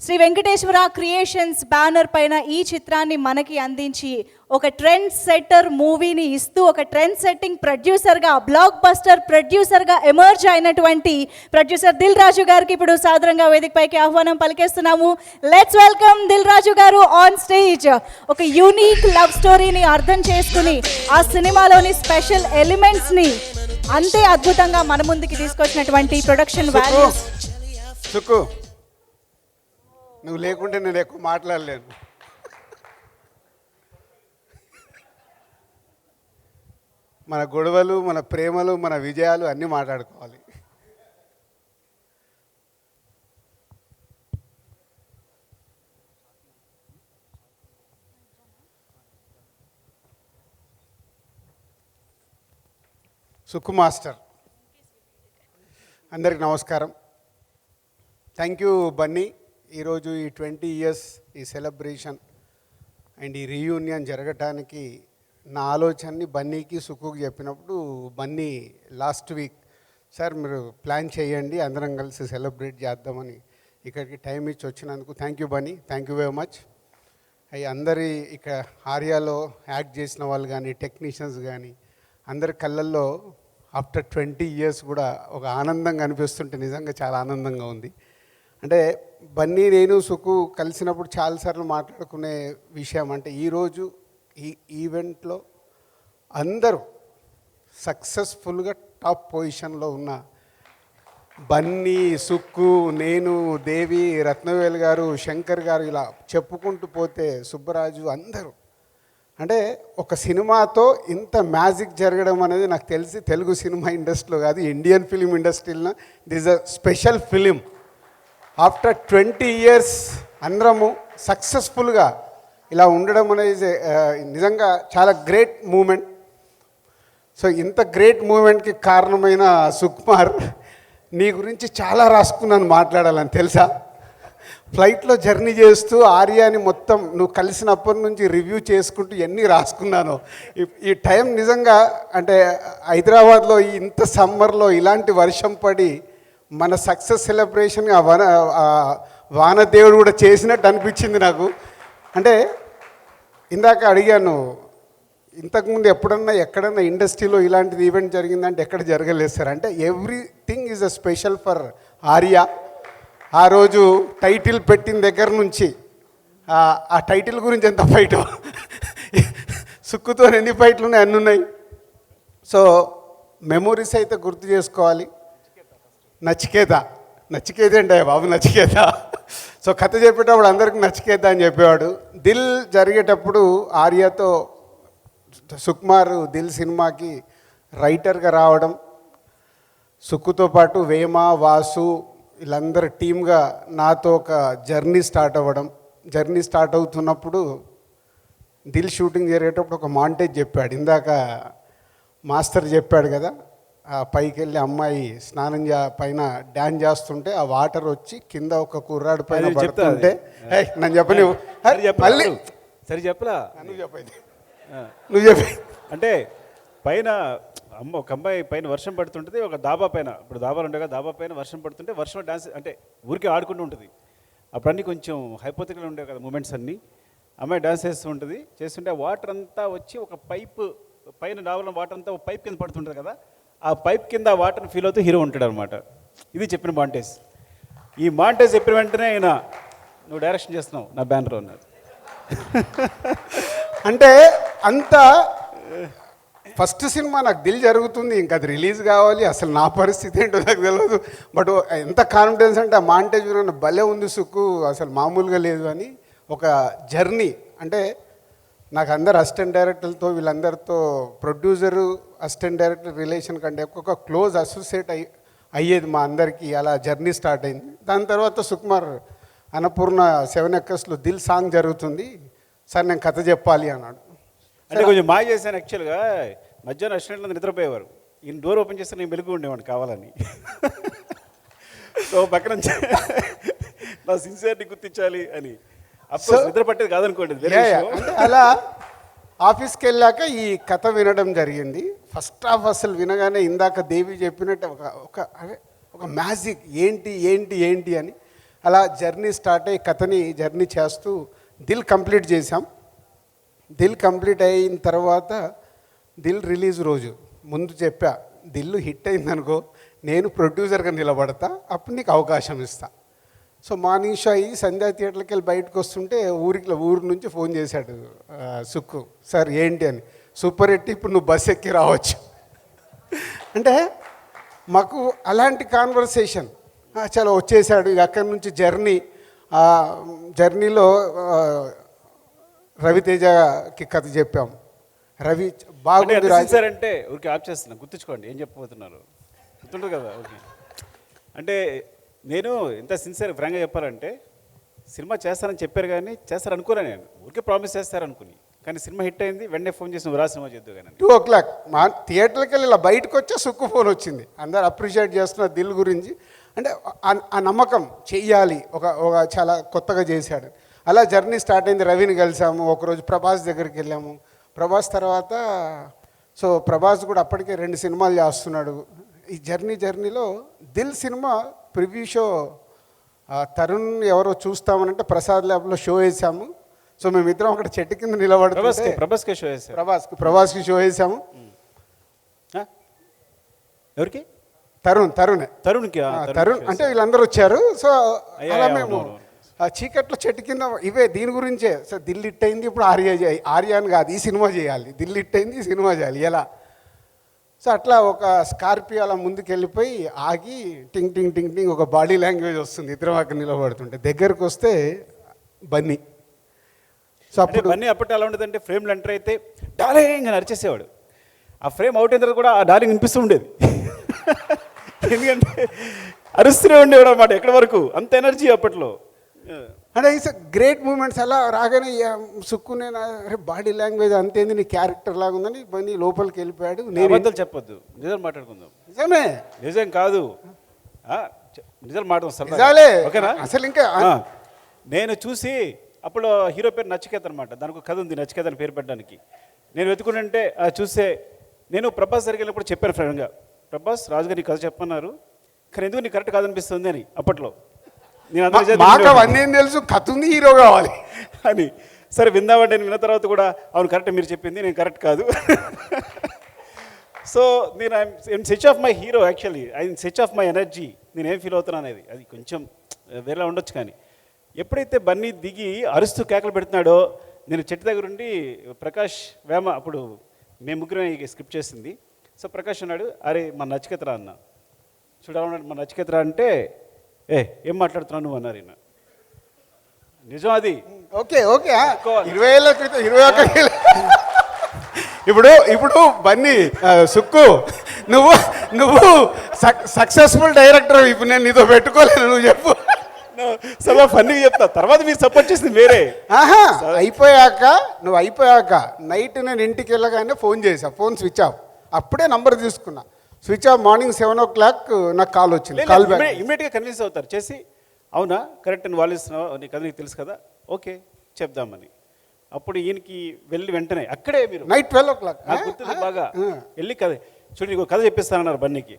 Shri Venkateswara creations banner పైన ఈ చిత్రాన్ని మనకి అందించి ఒక ట్రెండ్ సెట్టర్ మూవీని ఇస్తూ ఒక ట్రెండ్ సెట్టింగ్ ప్రొడ్యూసర్గా బ్లాక్ బస్టర్ ప్రొడ్యూసర్గా ఎమర్జ్ అయినటువంటి ప్రొడ్యూసర్ దిల్ రాజు గారికి ఇప్పుడు సాదరంగా వేదికపైకి ఆహ్వానం పలికేస్తున్నాము. లెట్స్ వెల్కమ్ దిల్ రాజు గారు ఆన్ స్టేజ్ ఒక యూనిక్ లవ్ స్టోరీని అర్థం చేసుకుని ఆ సినిమాలోని స్పెషల్ ఎలిమెంట్స్ని అంతే అద్భుతంగా మన ముందుకి తీసుకొచ్చినటువంటి ప్రొడక్షన్ వాల్యూస్ నువ్వు లేకుంటే నేను ఎక్కువ మాట్లాడలేను. మన గొడవలు మన ప్రేమలు మన విజయాలు అన్నీ మాట్లాడుకోవాలి. సుక్కు మాస్టర్. అందరికి నమస్కారం. థ్యాంక్ యూ బన్నీ ఈరోజు ఈ ట్వంటీ ఇయర్స్ ఈ సెలబ్రేషన్ అండ్ ఈ రీయూనియన్ జరగటానికి నా ఆలోచనని బన్నీకి సుక్కుకి చెప్పినప్పుడు బన్నీ లాస్ట్ వీక్ సార్ మీరు ప్లాన్ చేయండి అందరం కలిసి సెలబ్రేట్ చేద్దామని ఇక్కడికి టైం ఇచ్చి వచ్చినందుకు thank you Bunny thank you very much. అవి అందరి ఇక్కడ ఆర్యాలో యాక్ట్ చేసిన వాళ్ళు కానీ టెక్నీషియన్స్ కానీ అందరి కళ్ళల్లో ఆఫ్టర్ ట్వంటీ ఇయర్స్ కూడా ఒక ఆనందంగా అనిపిస్తుంటే నిజంగా చాలా ఆనందంగా ఉంది. అంటే బన్నీ నేను సుకు కలిసినప్పుడు చాలాసార్లు మాట్లాడుకునే విషయం అంటే ఈరోజు ఈ ఈవెంట్లో అందరూ సక్సెస్ఫుల్గా టాప్ పొజిషన్లో ఉన్న బన్నీ సుక్కు నేను దేవి రత్నవేల్ గారు శంకర్ గారు ఇలా చెప్పుకుంటూ పోతే సుబ్బరాజు అందరూ. అంటే ఒక సినిమాతో ఇంత మ్యాజిక్ జరగడం అనేది నాకు తెలిసి తెలుగు సినిమా ఇండస్ట్రీలో కాదు ఇండియన్ ఫిలిం ఇండస్ట్రీలో this a special film. After twenty years అందరము సక్సెస్ఫుల్గా ఇలా ఉండడం అనేది నిజంగా చాలా గ్రేట్ మూమెంట్ సో ఇంత గ్రేట్ మూమెంట్కి కారణమైన సుకుమార్ నీ గురించి చాలా రాసుకున్నాను మాట్లాడాలని తెలుసా? ఫ్లైట్లో జర్నీ చేస్తూ ఆర్యాని మొత్తం నువ్వు కలిసినప్పటి నుంచి రివ్యూ చేసుకుంటూ ఎన్ని రాసుకున్నాను. ఈ- టైం నిజంగా అంటే హైదరాబాద్లో ఇంత సమ్మర్లో ఇలాంటి వర్షం పడి మన సక్సెస్ సెలబ్రేషన్ ఆ వన వానదేవుడు కూడా చేసినట్టు అనిపించింది నాకు. అంటే ఇందాక అడిగాను ఇంతకుముందు ఎప్పుడన్నా ఎక్కడన్నా ఇండస్ట్రీలో ఇలాంటిది ఈవెంట్ జరిగిందంటే ఎక్కడ జరగలేదు సార్? అంటే everything is a special for Arya. ఆ రోజు టైటిల్ పెట్టిన దగ్గర నుంచి ఆ- టైటిల్ గురించి ఎంత ఫైట్ సుక్కుతో ఎన్ని ఫైట్లు ఉన్నాయి? అన్ని ఉన్నాయి. సో మెమొరీస్ అయితే గుర్తు చేసుకోవాలి. నచికేత. నచికేత అంటే బాబు నచికేత. సో కథ చెప్పేటప్పుడు అందరికి నచికేత అని చెప్పేవాడు. దిల్ జరిగేటప్పుడు ఆర్యతో సుకుమార్ దిల్ సినిమాకి రైటర్గా రావడం సుక్కుతో పాటు వేమ వాసు వీళ్ళందరి టీమ్గా నాతో ఒక జర్నీ స్టార్ట్ అవ్వడం. జర్నీ స్టార్ట్ అవుతున్నప్పుడు దిల్ షూటింగ్ జరిగేటప్పుడు ఒక మాంటేజ్ చెప్పాడు. ఇందాక మాస్టర్ చెప్పాడు కదా పైకి వెళ్ళి అమ్మాయి స్నానం చే పైన డ్యాన్స్ చేస్తుంటే ఆ వాటర్ వచ్చి కింద ఒక కుర్రాడు పైన అది చెప్తా అది. పడుతుంటే ఏయ్, నన్ను చెప్పని సరే చెప్పలా మళ్ళీ సరే చెప్పలా నువ్వు చెప్పేది. నువ్వు చెప్పి. అంటే పైన అమ్మ ఒక అమ్మాయి పైన వర్షం పడుతుంటుంది ఒక దాబా పైన. ఇప్పుడు దాబాలు కదా దాబా పైన వర్షం పడుతుంటే వర్షం డాన్స్ అంటే ఊరికే ఆడుకుంటూ ఉంటుంది. అప్పుడు అన్నీ కొంచెం హైపోతికల్ ఉండేవి కదా మూమెంట్స్ అన్నీ. అమ్మాయి డాన్స్ చేస్తూ ఉంటుంది చేస్తుంటే వాటర్ అంతా వచ్చి ఒక పైప్ పైన డాబాలో వాటర్ అంతా ఒక పైప్ కింద పడుతుంటుంది కదా. ఆ పైప్ కింద ఆ వాటర్ని ఫీల్ అవుతూ హీరో ఉంటాడు అనమాట ఇది చెప్పిన మాంటేజ్. ఈ మాంటేజ్ చెప్పిన వెంటనే ఆయన నువ్వు డైరెక్షన్ చేస్తున్నావు నా బ్యానర్ ఉన్నారు అంటే అంత ఫస్ట్ సినిమా నాకు దిల్ జరుగుతుంది ఇంకా అది రిలీజ్ కావాలి అసలు నా పరిస్థితి ఏంటో నాకు తెలియదు బట్ ఎంత కాన్ఫిడెన్స్ అంటే ఆ మాంటేజ్ విన్న భలే ఉంది సుక్కు అసలు మామూలుగా లేదు అని ఒక జర్నీ. అంటే నాకు అందరు అసిస్టెంట్ డైరెక్టర్లతో వీళ్ళందరితో ప్రొడ్యూసరు అసిస్టెంట్ డైరెక్టర్ రిలేషన్ కంటే ఒక్కొక్క క్లోజ్ అసోసియేట్ అయ్యి అయ్యేది మా అందరికీ. అలా జర్నీ స్టార్ట్ అయింది. దాని తర్వాత సుకుమార్ అన్నపూర్ణ సెవెన్ ఎక్కర్స్లో దిల్ సాంగ్ జరుగుతుంది. సార్ నేను కథ చెప్పాలి అన్నాడు. అంటే కొంచెం మా చేశాను యాక్చువల్గా మధ్యాహ్నం రెస్టారెంట్లో నిద్రపోయేవారు. ఈయన డోర్ ఓపెన్ చేస్తే నేను మెలుగు ఉండేవాడిని కావాలని. సో పక్కన నా సిన్సియర్ని గుర్తించాలి అని. నిద్ర పట్టేది కాదనుకోండి అలా ఆఫీస్కి వెళ్ళాక ఈ కథ వినడం జరిగింది. ఫస్ట్ హాఫ్ అసలు వినగానే ఇందాక దేవి చెప్పినట్టు ఒక ఒక అదే ఒక మ్యాజిక్ ఏంటి ఏంటి ఏంటి అని అలా జర్నీ స్టార్ట్ అయ్యి కథని జర్నీ చేస్తూ దిల్ కంప్లీట్ చేశాం. దిల్ కంప్లీట్ అయిన తర్వాత దిల్ రిలీజ్ రోజు. ముందు చెప్పా దిల్లు హిట్ అయిందనుకో నేను ప్రొడ్యూసర్గా నిలబడతా అప్పుడు నీకు అవకాశం ఇస్తా. సో మార్నింగ్ షో అయ్యి సంధ్యా థియేటర్కి వెళ్ళి బయటకు వస్తుంటే ఊరికి ఊరి నుంచి ఫోన్ చేశాడు సుక్కు. సార్ ఏంటి అని. సూపర్ హిట్ ఇప్పుడు నువ్వు బస్ ఎక్కి రావచ్చు. అంటే మాకు అలాంటి కాన్వర్సేషన్. చాలా వచ్చేసాడు. ఇక అక్కడి నుంచి జర్నీ. ఆ జర్నీలో రవితేజకి కథ చెప్పాం రవి బాగుంది సిన్సియర్ అంటే ఊరికి ఆప్ చేస్తున్నా. గుర్తుంచుకోండి ఏం చెప్పబోతున్నారు? గుర్తుంటుంది కదా ఓకే అంటే నేను ఎంత సిన్సియర్ ఫ్రాంక్గా చెప్పాలంటే సినిమా చేస్తానని చెప్పారు కానీ చేస్తారు అనుకోలే నేను. ఊరికే ప్రామిస్ చేస్తారు అనుకుని కానీ సినిమా హిట్ అయింది వెంటనే ఫోన్ చేసి నువ్వు రా సినిమా చేద్దు కానీ టూ ఓ క్లాక్ మా థియేటర్కి వెళ్ళి ఇలా బయటకు వచ్చే సుక్కు ఫోన్ వచ్చింది. అందరు అప్రిషియేట్ చేస్తున్న దిల్ గురించి. అంటే ఆ- ఆ నమ్మకం చెయ్యాలి. ఒక ఒక చాలా కొత్తగా చేశాడు. అలా జర్నీ స్టార్ట్ అయింది. రవిని కలిసాము. ఒకరోజు ప్రభాస్ దగ్గరికి వెళ్ళాము. ప్రభాస్ తర్వాత సో ప్రభాస్ కూడా అప్పటికే రెండు సినిమాలు చేస్తున్నాడు. ఈ జర్నీ జర్నీలో Dil cinema preview show Tarun ఎవరో చూస్తామనంటే ప్రసాద్ ల్యాబ్లో షో వేసాము. సో మేమిద్దరం అక్కడ చెట్టు కింద నిలబడుతుంటే ప్రభాస్కే షో చేశారు ప్రభాస్కి ప్రభాస్కి షో వేసాము? ఎవరికి? తరుణ్ తరుణ్. తరుణ్కి తరుణ్ అంటే వీళ్ళందరూ వచ్చారు. సో అలా మేము. ఆ చీకట్లో చెట్టు కింద ఇవే దీని గురించే. సో దిల్ హిట్ అయింది ఇప్పుడు ఆర్య చేయాలి ఆర్య అని కాదు ఈ సినిమా చేయాలి. దిల్ హిట్ అయింది ఈ సినిమా చేయాలి. ఎలా? సో అట్లా ఒక స్కార్పియో అలా ముందుకు వెళ్ళిపోయి ఆగి టింగ్ టింగ్ టింగ్ టింగ్ ఒక బాడీ లాంగ్వేజ్ వస్తుంది. ఇద్దరం అక్కడ నిలబడుతుంటే దగ్గరకు వస్తే బన్నీ. సో అప్పుడు బన్నీ అప్పటి ఎలా ఉండదంటే ఫ్రేమ్లు ఎంటర్ అయితే డార్లింగ్ అని అరిచేసేవాడు. ఆ ఫ్రేమ్ అవుట్ అయిన తర్వాత కూడా ఆ డార్లింగ్ వినిపిస్తూ ఉండేది. ఎందుకంటే అరుస్తూనే ఉండేవాడు అనమాట ఎక్కడి వరకు? అంత ఎనర్జీ అప్పట్లో. అంటే ఇట్స్ గ్రేట్ మూమెంట్స్ అలా రాగానే సుక్కునే అరే బాడీ లాంగ్వేజ్ అంతేంది నీ క్యారెక్టర్ లాగా ఉందని బన్నీ లోపలికి వెళ్ళిపోయాడు నేను. అబద్ధాలు చెప్పొద్దు. నిజాలు మాట్లాడుకుందాం. నిజమే. నిజం కాదు. నిజాలు మాట్లాడుకుందాం నిజాలే. ఓకేనా? అసలు ఇంకా నేను చూసి అప్పుడు హీరో పేరు నచికేత్ అనమాట దానికి ఒక కథ ఉంది నచికేత్ అని పేరు పెట్టడానికి. నేను వెతుకుంటే చూస్తే నేను ప్రభాస్ దగ్గరికి వెళ్ళినప్పుడు చెప్పాను ఫ్రెండ్గా ప్రభాస్ రాజుగారి కథ చెప్పన్నారు కానీ ఎందుకు నీకు కరెక్ట్ కాదనిపిస్తుంది అని అప్పట్లో నేను అంత మా- నిజాయితీ మాకు. అవన్నీ ఏం తెలుసు. కథ ఉంది హీరో కావాలి అని. సరే విందామంటే నేను విన్న తర్వాత కూడా అవును కరెక్ట్ మీరు చెప్పింది నేను కరెక్ట్ కాదు. సో నేను I'm such of my hero actually I such of my energy నేను ఏం ఫీల్ అవుతున్నాను అనేది అది కొంచెం వేరేలా ఉండొచ్చు కానీ ఎప్పుడైతే బన్నీ దిగి అరుస్తూ కేకలు పెడుతున్నాడో నేను చెట్టు దగ్గర ఉండి ప్రకాష్ వేమ అప్పుడు మేము ముగ్గురం ఈ స్క్రిప్ట్ చేసింది. సో ప్రకాష్ అన్నాడు అరే మా నచికేతరా అన్న. చూడాలన్నాడు మా నచికేతరా అంటే ఏ ఏం మాట్లాడుతున్నావు నువ్వు అన్నారు ఈయన. నిజం అది. ఓకే ఓకే ఇరవై ఏళ్ళ క్రితం ఇరవై ఒక్క ఏళ్ళ ఇప్పుడు ఇప్పుడు బన్నీ సుక్కు నువ్వు నువ్వు సక్సెస్ఫుల్ డైరెక్టర్ ఇప్పుడు నేను నీతో పెట్టుకోలేను నువ్వు చెప్పు. చాలా ఫన్నీగా చెప్తా. తర్వాత మీరు సపోర్ట్ చేసింది వేరే. ఆహా అయిపోయాక నువ్వు అయిపోయాక నైట్ నేను ఇంటికి వెళ్ళగానే ఫోన్ చేసా ఫోన్ స్విచ్ ఆఫ్ అప్పుడే నంబర్ తీసుకున్నా. Switch off morning seven o'clock నాకు కాల్ వచ్చింది. కాల్ బ్యాక్ ఇమీడియట్గా కన్విన్స్ అవుతారు. చేసి అవునా? కరెక్ట్ అని వాళ్ళు ఇస్తున్నావు నీకు అది నీకు తెలుసు కదా? ఓకే చెప్దామని. అప్పుడు ఈయనకి వెళ్ళి వెంటనే అక్కడే మీరు. నైట్ ట్వెల్వ్ ఓ క్లాక్ నాకు గుర్తుంది బాగా. వెళ్ళి కథ చూడు నీకు కథ చెప్పిస్తానన్నారు బన్నీకి.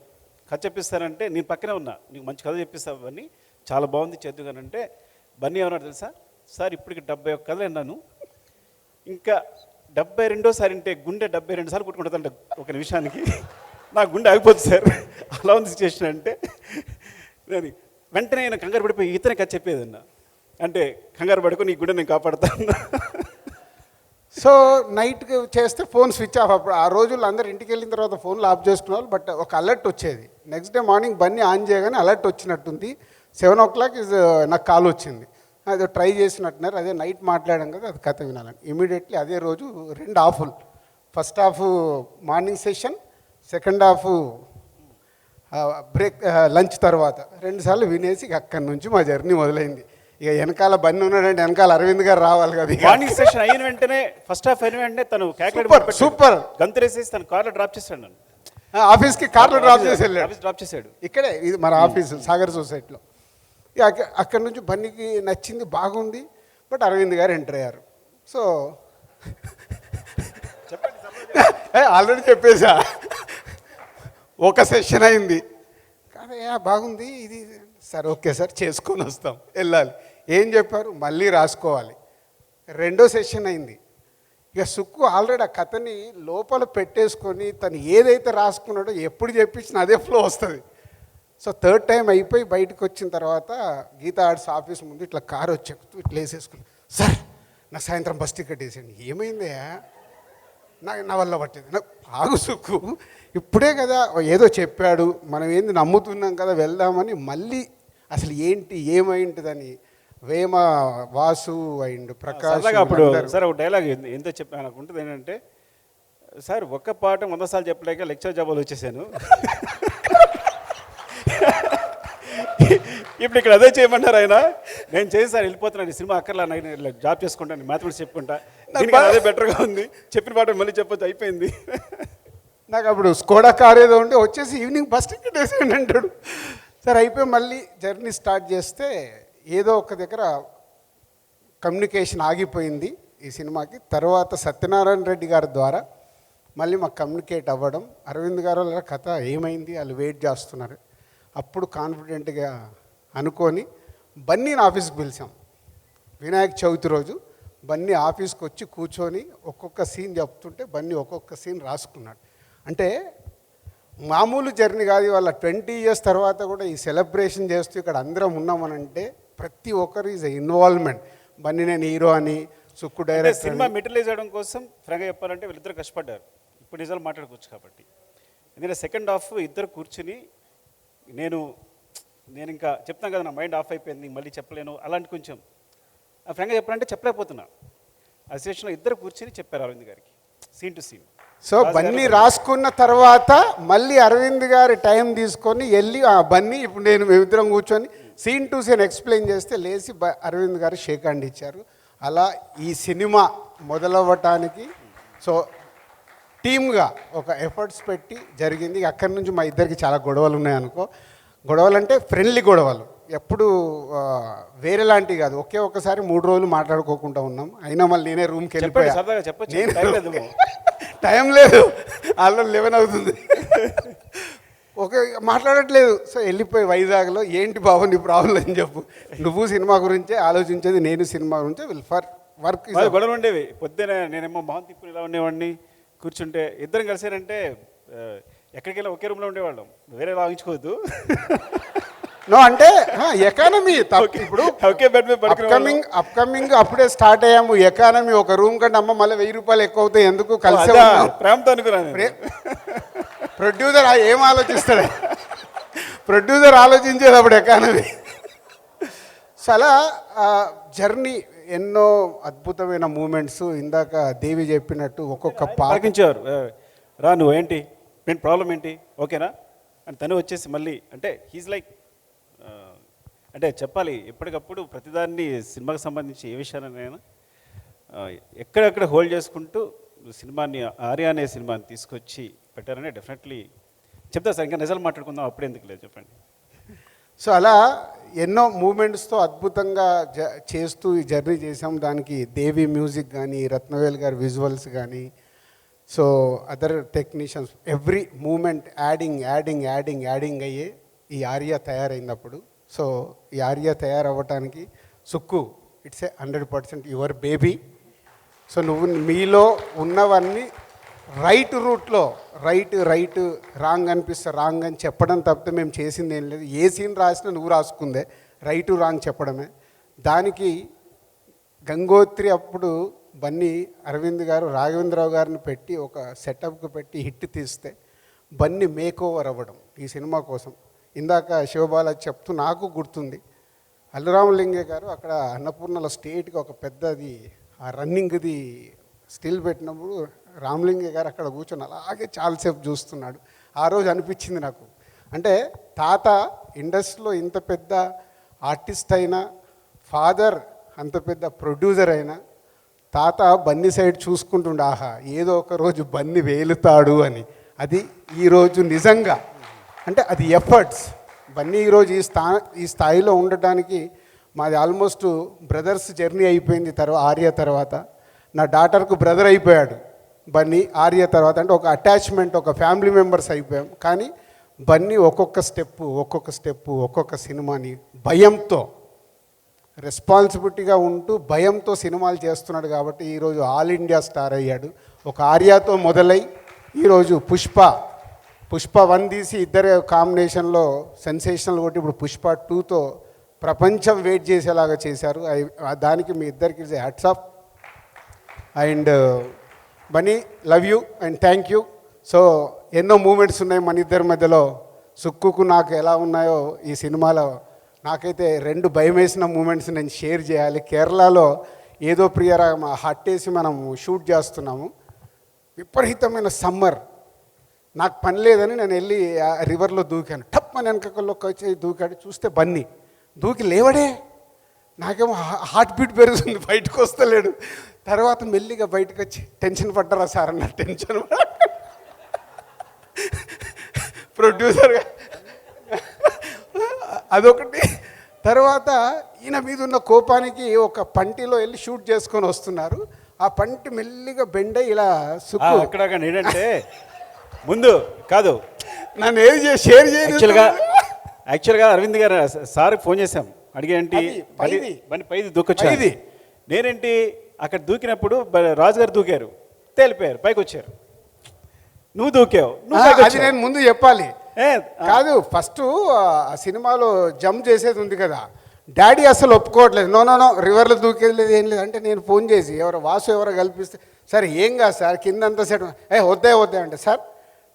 కథ చెప్పిస్తానంటే నేను పక్కనే ఉన్నా. నీకు మంచి కథ చెప్పిస్తావు బన్నీ. చాలా బాగుంది చేద్దుగానంటే బన్నీ ఏమన్నాడు తెలుసా? సార్ ఇప్పటికి డెబ్బై ఒక్క కథలు విన్నాను. ఇంకా డెబ్బై రెండోసారి అంటే గుండె డెబ్బై రెండు సార్లు కొట్టుకుంటుందంట ఒక నిమిషానికి. నా గుండె ఆగిపోతుంది సార్. అలా ఉంది సిచ్యువేషన్ అంటే నేను వెంటనే నేను కంగారు పడిపోయి ఇతనే కథ చెప్పేదన్నా అంటే కంగారు పడుకొని నీ గుండె నేను కాపాడుతాను సో నైట్ చేస్తే ఫోన్ స్విచ్ ఆఫ్ అప్పుడు ఆ రోజుల్లో అందరు ఇంటికి వెళ్ళిన తర్వాత ఫోన్లు ఆఫ్ చేసుకున్నారు. బట్ ఒక అలర్ట్ వచ్చేది. Next day morning Bunny on చేయగానే అలర్ట్ వచ్చినట్టుంది. సెవెన్ ఓ క్లాక్ ఇస్ నాకు కాల్ వచ్చింది. అది ట్రై చేసినట్టున్నారు. అదే నైట్ మాట్లాడాం కదా అది కథ వినాలని. ఇమీడియట్లీ అదే రోజు రెండు ఆఫులు first half morning session second half break lunch తర్వాత రెండుసార్లు వినేసి ఇక అక్కడి నుంచి మా జర్నీ మొదలైంది. ఇక వెనకాల బన్నీ ఉన్నాడంటే వెనకాల అరవింద్ గారు రావాలి కదా. మార్నింగ్ సెషన్ అయిన వెంటనే ఫస్ట్ హాఫ్ అయిన వెంటనే తను Super, super. గంతురేసేసి తన కార్లో డ్రాప్ చేశాడు నన్ను. ఆ, ఆఫీస్కి కార్లో డ్రాప్ చేసి వెళ్ళాడు. ఆఫీస్ డ్రాప్ చేశాడు. ఇక్కడే ఇది మన ఆఫీసు సాగర్ సొసైటీలో. ఇక అక్క- అక్కడి నుంచి బన్నీకి నచ్చింది బాగుంది బట్ అరవింద్ గారు ఎంటర్ అయ్యారు. సో ఆల్రెడీ చెప్పేసా. ఒక సెషన్ అయింది. కానీ బాగుంది ఇది సార్ ఓకే సార్ చేసుకొని వస్తాం వెళ్ళాలి. ఏం చెప్పారు? మళ్ళీ రాసుకోవాలి. రెండో సెషన్ అయింది. ఇక సుక్కు ఆల్రెడీ ఆ కథని లోపల పెట్టేసుకొని తను ఏదైతే రాసుకున్నాడో ఎప్పుడు చెప్పించినా అదే ఫ్లో వస్తుంది. సో థర్డ్ టైం అయిపోయి బయటకు వచ్చిన తర్వాత గీతా ఆర్ట్స్ ఆఫీస్ ముందు ఇట్లా కారు వచ్చి ఇట్లా వేసేసుకుని సార్ నా సాయంత్రం బస్ టికెట్ వేసేయండి. ఏమైందే నా నా వల్ల పట్టింది. నాకు ఆగు సుక్కు ఇప్పుడే కదా ఏదో చెప్పాడు మనం ఏంది నమ్ముతున్నాం కదా వెళ్దామని మళ్ళీ అసలు ఏంటి ఏమైంటిదని వేమ వాసు అండ్ ప్రకాష్ సరదాగా అప్పుడు. సార్ ఒక డైలాగ్ ఎంత చెప్పి నాకు ఉంటుంది ఏంటంటే సార్ ఒక్క పాట వంద సార్లు చెప్పలేక లెక్చర్ జాబాలు వచ్చేసాను ఇప్పుడు ఇక్కడ అదే చేయమన్నారు ఆయన. నేను చేసి సార్ వెళ్ళిపోతున్నాను ఈ సినిమా అక్కర్లా నేను జాబ్ చేసుకుంటాను మ్యాథమెటిక్స్ చెప్పుకుంటా. అదే బెటర్గా ఉంది. చెప్పిన పాట మళ్ళీ చెప్పొచ్చు అయిపోయింది. నాకు అప్పుడు స్కోడా కార్ ఏదో ఉంటే వచ్చేసి ఈవినింగ్ బస్ టికెట్ వేసేయండి అంటాడు. సరే అయిపోయి మళ్ళీ జర్నీ స్టార్ట్ చేస్తే ఏదో ఒక దగ్గర కమ్యూనికేషన్ ఆగిపోయింది ఈ సినిమాకి. తర్వాత సత్యనారాయణ రెడ్డి గారి ద్వారా మళ్ళీ మాకు కమ్యూనికేట్ అవ్వడం. అరవింద్ గారు వాళ్ళ కథ ఏమైంది? వాళ్ళు వెయిట్ చేస్తున్నారు. అప్పుడు కాన్ఫిడెంట్గా అనుకొని బన్నీని ఆఫీస్కి పిలిచాం. వినాయక చవితి రోజు బన్నీ ఆఫీస్కి వచ్చి కూర్చొని ఒక్కొక్క సీన్ చెప్తుంటే బన్నీ ఒక్కొక్క సీన్ రాసుకున్నాడు. అంటే మామూలు జర్నీ కాదు వాళ్ళ ట్వంటీ ఇయర్స్ తర్వాత కూడా ఈ సెలబ్రేషన్ చేస్తూ ఇక్కడ అందరం ఉన్నామనంటే ప్రతి ఒక్కరు ఈజ్ ఇన్వాల్వ్మెంట్ బన్నీ నేను హీరో అని సుక్కు అంటే డైరెక్టర్ సినిమా మెటీరియలైజ్ చేయడం కోసం ఫ్రాంక్గా చెప్పాలంటే వీళ్ళిద్దరు కష్టపడ్డారు. ఇప్పుడు నిజాలు మాట్లాడుకోవచ్చు కాబట్టి. ఎందుకంటే సెకండ్ హాఫ్ ఇద్దరు కూర్చుని నేను నేను ఇంకా చెప్తాను కదా నా మైండ్ ఆఫ్ అయిపోయింది మళ్ళీ చెప్పలేను అలాంటి కొంచెం. ఫ్రాంక్గా చెప్పాలంటే చెప్పలేకపోతున్నా. ఆ సిచ్యువేషన్లో ఇద్దరు కూర్చుని చెప్పారు అరవింద్ గారికి scene to scene. So Bunny రాసుకున్న తర్వాత మళ్ళీ అరవింద్ గారి టైం తీసుకొని వెళ్ళి ఆ బన్నీ ఇప్పుడు నేను మేమిద్దరం కూర్చొని సీన్ టు సీన్ ఎక్స్ప్లెయిన్ చేస్తే లేచి అరవింద్ గారు షేక్ హ్యాండ్ ఇచ్చారు. అలా ఈ సినిమా మొదలవ్వటానికి సో టీమ్గా ఒక ఎఫర్ట్స్ పెట్టి జరిగింది. అక్కడి నుంచి మా ఇద్దరికి చాలా గొడవలు ఉన్నాయనుకో. గొడవలు అంటే ఫ్రెండ్లీ గొడవలు. ఎప్పుడు ఆ, వేరేలాంటివి కాదు. ఒకే ఒక్కసారి మూడు రోజులు మాట్లాడుకోకుండా ఉన్నాం. అయినా మళ్ళీ నేనే రూమ్కి చెప్పండి వెళ్ళిపోయా. సరదాగా చెప్పొచ్చు. నేను టైం లేదు. ఆల్రెడీ లెవెన్ అవుతుంది. ఓకే మాట్లాడట్లేదు. సో వెళ్ళిపోయి వైజాగ్లో ఏంటి బాబు నీ ప్రాబ్లం అని చెప్పు. నువ్వు సినిమా గురించే ఆలోచించేది నేను సినిమా గురించే విల్ ఫర్ వర్క్ గొడవలు ఉండేవి. పొద్దున నేనేమో మొహం తిప్పుని ఇలా ఉండేవాడిని. కూర్చుంటే ఇద్దరం కలిసారంటే ఎక్కడికి వెళ్ళి ఒకే రూమ్లో ఉండేవాళ్ళం. వేరే లాగించుకోవద్దు. నో అంటే ఎకానమీ ఇప్పుడు అప్కమింగ్ అప్కమింగ్ అప్పుడే స్టార్ట్ అయ్యాము. ఎకానమీ ఒక రూమ్ కంటే అమ్మ మళ్ళీ వెయ్యి రూపాయలు ఎక్కువ అవుతాయి ఎందుకు కలిసి ప్రేమతో అనుకున్నాను నేను. ప్రొడ్యూసర్ ఏం ఆలోచిస్తాడు? ప్రొడ్యూసర్ ఆలోచించేది అప్పుడు ఎకానమీ సో అలా జర్నీ ఎన్నో అద్భుతమైన మూమెంట్స్ ఇందాక దేవి చెప్పినట్టు ఒక్కొక్క పాట. పలకించేవారు "ఏ, రా నువ్వు ఏంటి నేను ప్రాబ్లం ఏంటి? ఓకేనా? అని తను వచ్చేసి మళ్ళీ అంటే హీజ్ లైక్ అంటే చెప్పాలి ఎప్పటికప్పుడు ప్రతిదాన్ని సినిమాకి సంబంధించి ఏ విషయాన్నైనా ఎక్కడెక్కడ హోల్డ్ చేసుకుంటూ సినిమాని ఆర్య అనే సినిమాని తీసుకొచ్చి పెట్టారని డెఫినెట్లీ చెప్తా సార్ ఇంకా నిజాలు మాట్లాడుకుందాం అప్పుడు ఎందుకు లేదు చెప్పండి. సో అలా ఎన్నో మూమెంట్స్తో అద్భుతంగా జ చేస్తూ ఈ జర్నీ చేసాం దానికి దేవి మ్యూజిక్ కానీ రత్నవేల్ గారి విజువల్స్ కానీ so other technicians every moment adding adding adding adding అయ్యే ఈ ఆర్య తయారైనప్పుడు సో ఈ Arya తయారవ్వటానికి Sukku it's a hundred percent your baby so నువ్వు మీలో ఉన్నవన్నీ రైట్ రూట్లో రైట్ రైట్ రాంగ్ అనిపిస్తే రాంగ్ అని చెప్పడం తప్పితే మేము చేసింది ఏం లేదు. ఏ సీన్ రాసినా నువ్వు రాసుకుందే. రైట్ రాంగ్ చెప్పడమే. దానికి గంగోత్రి అప్పుడు బన్నీ అరవింద్ గారు రాఘవేంద్రరావు గారిని పెట్టి ఒక సెటప్కి పెట్టి హిట్ తీస్తే బన్నీ మేక్ ఓవర్ అవ్వడం ఈ సినిమా కోసం. ఇందాక శివబాల చెప్తూ నాకు గుర్తుంది అల్లురామలింగే గారు అక్కడ అన్నపూర్ణలో స్టేట్కి ఒక పెద్దది ఆ రన్నింగ్ది స్టిల్ పెట్టినప్పుడు రామలింగే గారు అక్కడ కూర్చొని అలాగే చాలాసేపు చూస్తున్నాడు. ఆ రోజు అనిపించింది నాకు. అంటే తాత ఇండస్ట్రీలో ఇంత పెద్ద ఆర్టిస్ట్ అయినా ఫాదర్ అంత పెద్ద ప్రొడ్యూసర్ అయినా తాత బన్ని సైడ్ చూసుకుంటుండే ఆహా ఏదో ఒక రోజు బన్ని వేలుతాడు అని. అది ఈరోజు నిజంగా. అంటే అది ఎఫర్ట్స్. బన్నీ ఈరోజు ఈ స్థా ఈ స్థాయిలో ఉండటానికి మాది ఆల్మోస్ట్ బ్రదర్స్ జర్నీ అయిపోయింది తర్వాత ఆర్య తర్వాత. నా డాటర్కు బ్రదర్ అయిపోయాడు బన్నీ ఆర్య తర్వాత. అంటే ఒక అటాచ్మెంట్ ఒక ఫ్యామిలీ మెంబర్స్ అయిపోయాం. కానీ బన్నీ ఒక్కొక్క స్టెప్పు ఒక్కొక్క స్టెప్పు ఒక్కొక్క సినిమాని భయంతో రెస్పాన్సిబిలిటీగా ఉంటూ భయంతో సినిమాలు చేస్తున్నాడు కాబట్టి ఈరోజు ఆల్ ఇండియా స్టార్ అయ్యాడు. ఒక ఆర్యాతో మొదలై ఈరోజు పుష్ప పుష్ప వన్ తీసి ఇద్దరే కాంబినేషన్లో సెన్సేషనల్ కొట్టి ఇప్పుడు పుష్ప టూతో ప్రపంచం వెయిట్ చేసేలాగా చేశారు. దానికి మీ ఇద్దరికి hats off and Bunny love you and thank you. So ఎన్నో మూమెంట్స్ ఉన్నాయి మన ఇద్దరి మధ్యలో. సుక్కుకు నాకు ఎలా ఉన్నాయో ఈ సినిమాలో నాకైతే రెండు భయం వేసిన మూమెంట్స్ నేను షేర్ చేయాలి. కేరళలో ఏదో ప్రియరా హట్టేసి మనం షూట్ చేస్తున్నాము. విపరీతమైన సమ్మర్. నాకు పని లేదని నేను వెళ్ళి ఆ రివర్లో దూకాను. టప్ అని వెనకల్లోకి వచ్చి దూకాడు. చూస్తే బన్నీ. దూకి లేవడే. నాకేమో హార్ట్ బీట్ పెరుగుతుంది. బయటకు వస్తలేడు. తర్వాత మెల్లిగా బయటకు వచ్చి టెన్షన్ పడ్డరా సార్? అన్న టెన్షన్. ప్రొడ్యూసర్గా అదొకటి. తర్వాత ఈయన మీద ఉన్న కోపానికి ఒక పంటిలో వెళ్ళి షూట్ చేసుకొని వస్తున్నారు. ఆ పంటి మెల్లిగా బెండ ఇలా సుక్కు. అక్కడ ఏంటంటే ముందు కాదు. నన్ను ఏది షేర్ చేయలేదు యాక్చువల్గా యాక్చువల్గా అరవింద్ గారు సార్ ఫోన్ చేశాం. అడిగేంటి పైది. పని పైది దూకొచ్చాను. పైది. నేనేంటి? అక్కడ దూకినప్పుడు బ- రాజు గారు దూకారు. తేలిపోయారు. పైకి వచ్చారు నువ్వు దూకావు. నువ్వు అది. నేను ముందు చెప్పాలి. ఏ, కాదు ఫస్ట్ ఆ సినిమాలో జంప్ చేసేది ఉంది కదా. డాడీ అసలు ఒప్పుకోవట్లేదు. నో నో నో రివర్లో దూకేది ఏం లేదు. అంటే నేను ఫోన్ చేసి ఎవరో వాసు ఎవరో కల్పిస్తే సరే ఏం కాదు సార్ కింద అంతా సెట్ ఏ వద్దే వద్దే అంటే సార్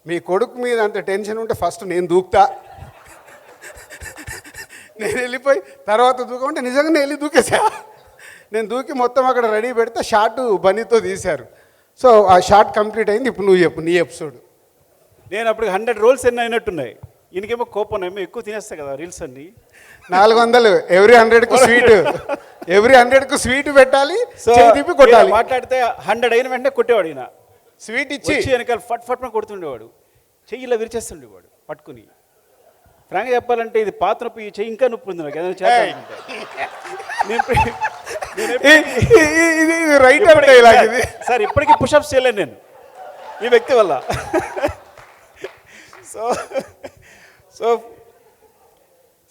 మీ కొడుకు మీద అంత టెన్షన్ ఉంటే ఫస్ట్ నేను దూకుతా. నేను వెళ్ళిపోయి తర్వాత దూకమంటే నిజంగా నేను వెళ్ళి దూకేసా? నేను దూకి మొత్తం అక్కడ రెడీ పెడితే షార్ట్ బనీతో తీశారు. సో ఆ షార్ట్ కంప్లీట్ అయింది. ఇప్పుడు నువ్వు చెప్పు నీ ఎపిసోడ్. నేను అప్పుడు హండ్రెడ్ రోల్స్ ఎన్ని అయినట్టున్నాయి. ఈయనకేమో కోపం ఏమో ఎక్కువ తినేస్తా కదా రీల్స్ అన్ని. నాలుగు వందలు. ఎవ్రీ హండ్రెడ్కు స్వీట్. ఎవ్రీ హండ్రెడ్కు స్వీట్ పెట్టాలి సో తిప్పి కొట్టాలి. మాట్లాడితే హండ్రెడ్ అయిన వెంటనే కొట్టేవాడు ఈయన. స్వీట్ ఇచ్చి. వెనకాల ఫట్ ఫట్ ఉండేవాడు చెయ్యి ఇలా విరిచేస్తుండేవాడు పట్టుకుని. ఫ్రాంక్గా చెప్పాలంటే ఇది పాత నొప్పి ఈ చెయ్యి ఇంకా నొప్పి ఉంది నాకు ఏదైనా ఇది రైట్ సార్ ఇప్పటికీ పుషప్స్ చేయలేను నేను ఈ వ్యక్తి వల్ల. సో సో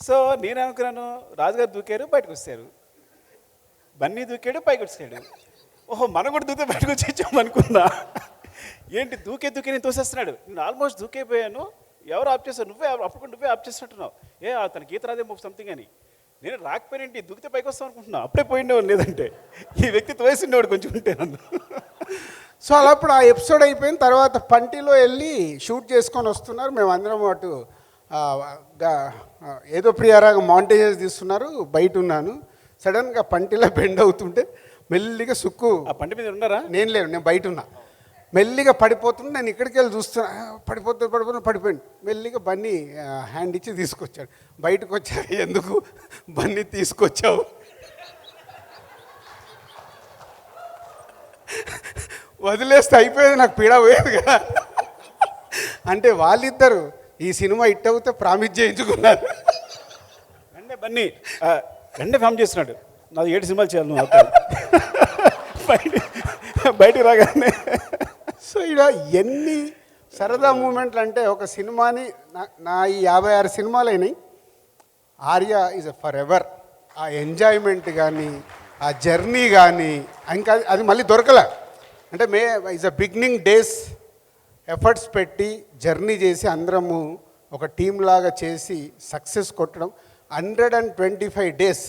సో నేను అనుకున్నాను రాజుగారు దూకారు బయటకు వచ్చారు బన్నీ దూకాడు పైకి వచ్చాడు ఓహో మనం కూడా దూకితే బయటకు వచ్చేచ్చాం ఏంటి దూకే దూకే నేను తోసేస్తున్నాడు. నేను ఆల్మోస్ట్ దూకైపోయాను. ఎవరు ఆప్ చేశారు? నువ్వే అప్పుడు నువ్వే ఆప్ చేసినట్టున్నావు. ఏ తన గీత రాదేమో సంథింగ్ అని. నేను రాకపోయినంటే దూకితే పైకి వస్తాం అనుకుంటున్నా అప్పుడే పోయిండేవాడు లేదంటే. ఈ వ్యక్తి తోసిండేవాడు కొంచెం ఉంటే నన్ను. సో అలా అప్పుడు ఆ ఎపిసోడ్ అయిపోయిన తర్వాత పంటిలో వెళ్ళి షూట్ చేసుకొని వస్తున్నారు. మేము అందరం అటు ఏదో ప్రియారాగా మాంటేజెస్ తీస్తున్నారు. బయట ఉన్నాను. సడన్గా పంటిలో బెండ్ అవుతుంటే మెల్లిగా సుక్కు. ఆ పంట మీద ఉన్నారా? నేను లేను నేను బయట ఉన్నా. మెల్లిగా పడిపోతుంది నేను ఇక్కడికి వెళ్ళి చూస్తున్నా. పడిపోతుంది పడిపోతుంది పడిపోయింది మెల్లిగా బన్నీ హ్యాండ్ ఇచ్చి తీసుకొచ్చాడు. బయటకు వచ్చాక ఎందుకు? బన్నీ తీసుకొచ్చావు. వదిలేస్తే అయిపోయేది నాకు పీడ పోయేది కదా. అంటే వాళ్ళిద్దరు ఈ సినిమా హిట్ అవుతే ప్రామిస్ చేయించుకున్నారు. వెంటనే బన్నీ వెంటనే ఫామ్ చేస్తున్నాడు. నాది ఏడు సినిమాలు చేయాలి నువ్వు బయట బయటికి రాగానే. సో ఇలా ఎన్ని సరదా మూమెంట్లు అంటే ఒక సినిమాని నా- నా ఈ యాభై ఆరు సినిమాలు అయినాయి ఆర్య ఈజ్ ఫర్ ఎవర్ ఆ ఎంజాయ్మెంట్ కానీ ఆ జర్నీ కానీ ఇంకా అది మళ్ళీ దొరకలే. అంటే may is a beginning days efforts పెట్టి జర్నీ చేసి అందరము ఒక టీం లాగా చేసి సక్సెస్ కొట్టడం. Hundred and twenty five days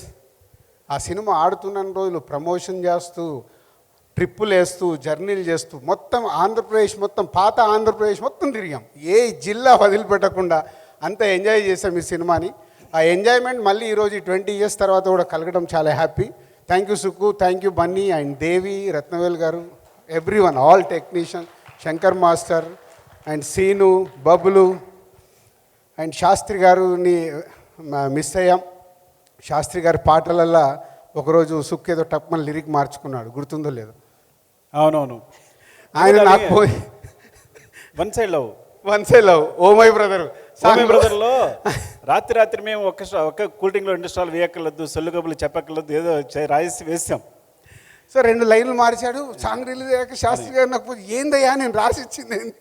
ఆ సినిమా ఆడుతున్న రోజులు ప్రమోషన్ చేస్తూ ట్రిప్పులు వేస్తూ జర్నీలు చేస్తూ మొత్తం ఆంధ్రప్రదేశ్ మొత్తం పాత ఆంధ్రప్రదేశ్ మొత్తం తిరిగాం. ఏ జిల్లా వదిలిపెట్టకుండా అంత ఎంజాయ్ చేసాం ఈ సినిమాని. ఆ ఎంజాయ్మెంట్ మళ్ళీ ఈరోజు ట్వంటీ ఇయర్స్ తర్వాత కూడా కలగడం చాలా happy thank you Sukku thank you Bunny and Devi Rathnavel గారు. Every one all technician Shankar master and Seenu Babulu and Sastri గారిని మిస్ అయ్యాం. శాస్త్రి గారి పాటలల్లో ఒకరోజు సుక్ ఏదో టప్మని లిరిక్ మార్చుకున్నాడు. గుర్తుందో లేదో? అవునవును. ఆయన నాకు పోయి one side love one side love oh my brother. స్వామి బ్రదర్లో రాత్రి రాత్రి మేము ఒక్క స్టా- ఒక్క కూల్ డ్రింక్లో రెండు స్టాల్ వేయక్కర్లేదు సొల్లు కబులు చెప్పక్కర్లేదు ఏదో రాసి వేసాం. సో రెండు లైన్లు మార్చాడు. సాంగ్ రిలీజ్ అయ్యాక శాస్త్రి గారు నాకు ఏందయ్యా నేను రాసి ఇచ్చింది ఏంది?"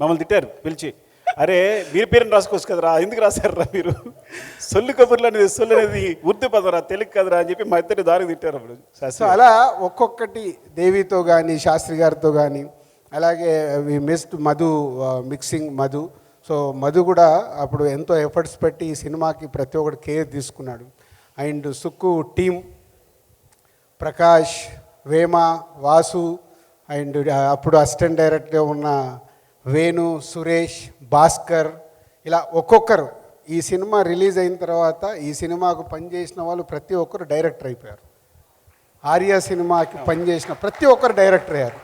మమ్మల్ని తిట్టారు పిలిచి. అరే మీరు పేరుని రాసుకోవచ్చు కదరా ఎందుకు రాశారా మీరు? సొల్లు కబుర్లు అనేది సొల్లు అనేది ఉర్దూ పదరా తెలుగు కదరా అని చెప్పి మా ఇద్దరు దారికి తిట్టారు అప్పుడు సో అలా ఒక్కొక్కటి దేవితో కానీ శాస్త్రి గారితో కానీ అలాగే we missed Madhu mixing Madhu. So Madhu కూడా అప్పుడు ఎంతో ఎఫర్ట్స్ పెట్టి ఈ సినిమాకి ప్రతి ఒక్కటి కేర్ తీసుకున్నాడు. And Sukku team Prakash Vema Vasu and అప్పుడు అసిస్టెంట్ డైరెక్టర్గా ఉన్న వేణు సురేష్ భాస్కర్ ఇలా ఒక్కొక్కరు. ఈ సినిమా రిలీజ్ అయిన తర్వాత ఈ సినిమాకు పనిచేసిన వాళ్ళు ప్రతి ఒక్కరు డైరెక్టర్ అయిపోయారు. ఆర్య సినిమాకి పనిచేసిన ప్రతి ఒక్కరు డైరెక్టర్ అయ్యారు.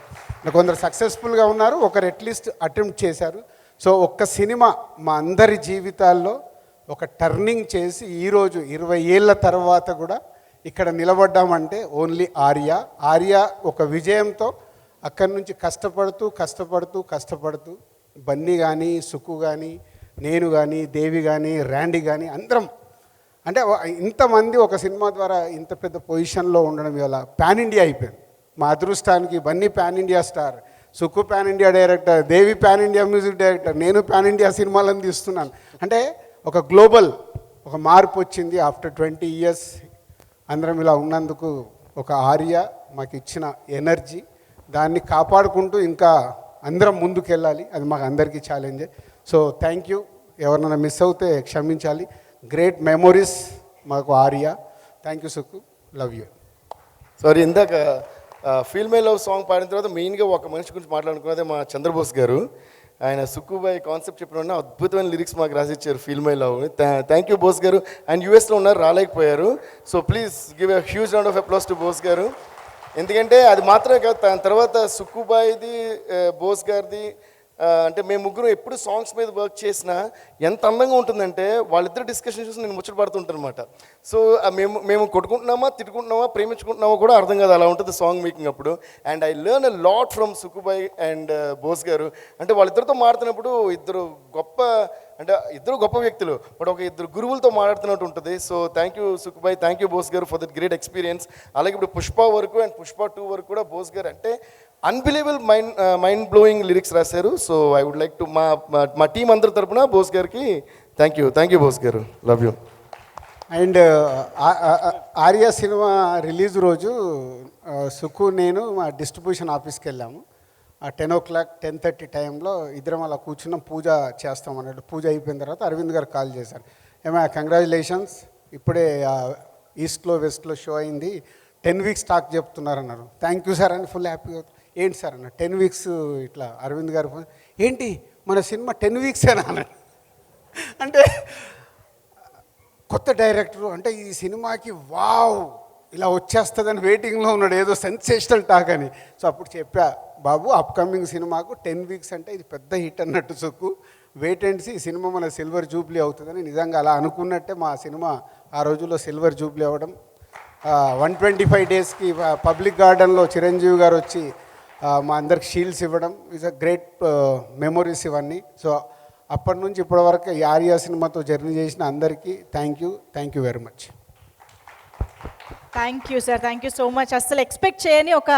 కొందరు సక్సెస్ఫుల్గా ఉన్నారు ఒకరు అట్లీస్ట్ అటెంప్ట్ చేశారు. సో ఒక్క సినిమా మా అందరి జీవితాల్లో ఒక టర్నింగ్ చేసి ఈరోజు ఇరవై ఏళ్ళ తర్వాత కూడా ఇక్కడ నిలబడ్డామంటే ఓన్లీ ఆర్య. ఆర్య ఒక విజయంతో అక్కడి నుంచి కష్టపడుతూ కష్టపడుతూ కష్టపడుతూ బన్నీ కానీ సుక్కు కానీ నేను కానీ దేవి కానీ ర్యాండీ కానీ అందరం. అంటే ఇంతమంది ఒక సినిమా ద్వారా ఇంత పెద్ద పొజిషన్లో ఉండడం ఇవాళ పాన్ ఇండియా అయిపోయింది. మా అదృష్టానికి Bunny pan India star Sukku pan India director Devi pan India music director నేను పాన్ ఇండియా సినిమాలను తీస్తున్నాను. అంటే ఒక గ్లోబల్ ఒక మార్పు వచ్చింది ఆఫ్టర్ ట్వంటీ ఇయర్స్ అందరం ఇలా ఉన్నందుకు ఒక ఆర్య మాకు ఇచ్చిన ఎనర్జీ దాన్ని కాపాడుకుంటూ ఇంకా అందరం ముందుకెళ్ళాలి. అది మాకు అందరికీ ఛాలెంజే సో థ్యాంక్ యూ ఎవరినైనా మిస్ అవుతే క్షమించాలి. గ్రేట్ మెమొరీస్ మాకు Arya. Thank you Sukku love you sorry ఇందాక ఫీల్ మై లవ్ సాంగ్ పాడిన తర్వాత మెయిన్గా ఒక మనిషి గురించి మాట్లాడుకున్నదే మా చంద్రబోస్ గారు. ఆయన సుక్కుబాయ్ కాన్సెప్ట్ చెప్పిన అద్భుతమైన లిరిక్స్ మాకు రాసిచ్చారు feel I love. Thank you Bose గారు. అండ్ యూఎస్లో ఉన్నారు రాలేకపోయారు. So please give a huge round of applause to Bose గారు. ఎందుకంటే అది మాత్రమే కాదు దాని తర్వాత సుక్కుబాయ్ది బోస్ గారిది అంటే మేము ముగ్గురు ఎప్పుడు సాంగ్స్ మీద వర్క్ చేసినా ఎంత అందంగా ఉంటుందంటే వాళ్ళిద్దరు డిస్కషన్ చూసి నేను ముచ్చట పడుతుంటాను అనమాట సో మేము మేము కొట్టుకుంటున్నామా తిట్టుకుంటున్నామా ప్రేమించుకుంటున్నామా కూడా అర్థం కాదు. అలా ఉంటుంది సాంగ్ మేకింగ్ అప్పుడు. And I learn a lot from Sukubai and Bose గారు. అంటే వాళ్ళిద్దరితో మాడుతున్నప్పుడు ఇద్దరు గొప్ప అంటే ఇద్దరు గొప్ప వ్యక్తులు. బట్ ఒక ఇద్దరు గురువులతో మాట్లాడుతున్నట్టు ఉంటుంది. సో థ్యాంక్ యూ సుకుబాయ్ థ్యాంక్ యూ బోస్ గారు ఫర్ దట్ గ్రేట్ ఎక్స్పీరియన్స్ అలాగే ఇప్పుడు పుష్ప వరకు అండ్ పుష్ప టూ వరకు కూడా బోస్ గారు అంటే unbelievable mind mind blowing lyrics రాశారు. So I would like to మా మా- టీం అందరి తరపున బోస్ గారికి thank you thank you Bose గారు. Love you and Arya cinema release రోజు సుకు నేను మా డిస్ట్రిబ్యూషన్ ఆఫీస్కి వెళ్ళాము. ఆ ten o'clock ten thirty టైంలో ఇద్దరం అలా కూర్చున్నాం పూజ చేస్తాం అన్నట్టు. పూజ అయిపోయిన తర్వాత అరవింద్ గారు కాల్ చేశారు. ఏమా కంగ్రాచులేషన్స్ ఇప్పుడే ఈస్ట్లో వెస్ట్లో షో అయింది. టెన్ వీక్స్ స్టాక్ చెప్తున్నారన్నారు థ్యాంక్ యూ సార్ అని ఫుల్ హ్యాపీగా ఏంటి సార్ అన్న? టెన్ వీక్స్ ఇట్లా అరవింద్ గారు ఏంటి? మన సినిమా టెన్ వీక్సేనా అన్న? అంటే కొత్త డైరెక్టర్ అంటే ఈ సినిమాకి వావ్ ఇలా వచ్చేస్తుందని వెయిటింగ్లో ఉన్నాడు. ఏదో సెన్సేషనల్ టాక్ అని. సో అప్పుడు చెప్పా బాబు అప్కమింగ్ సినిమాకు టెన్ వీక్స్ అంటే ఇది పెద్ద హిట్ అన్నట్టు చొక్కు వెయిట్ అండ్ ఈ సినిమా మన సిల్వర్ జూబ్లీ అవుతుందని నిజంగా అలా అనుకున్నట్టే మా సినిమా ఆ రోజుల్లో సిల్వర్ జూబ్లీ అవ్వడం. వన్ ట్వంటీ ఫైవ్ డేస్కి పబ్లిక్ గార్డెన్లో చిరంజీవి గారు వచ్చి మా అందరికి షీల్డ్స్ ఇవ్వడం ఇస్ అ గ్రేట్ మెమొరీస్ ఇవన్నీ. సో అప్పటి నుంచి ఇప్పటి వరకు ఆర్యా సినిమాతో జర్నీ చేసిన అందరికీ thank you thank you very much thank you sir thank you so much అస్సలు ఎక్స్పెక్ట్ చేయని ఒక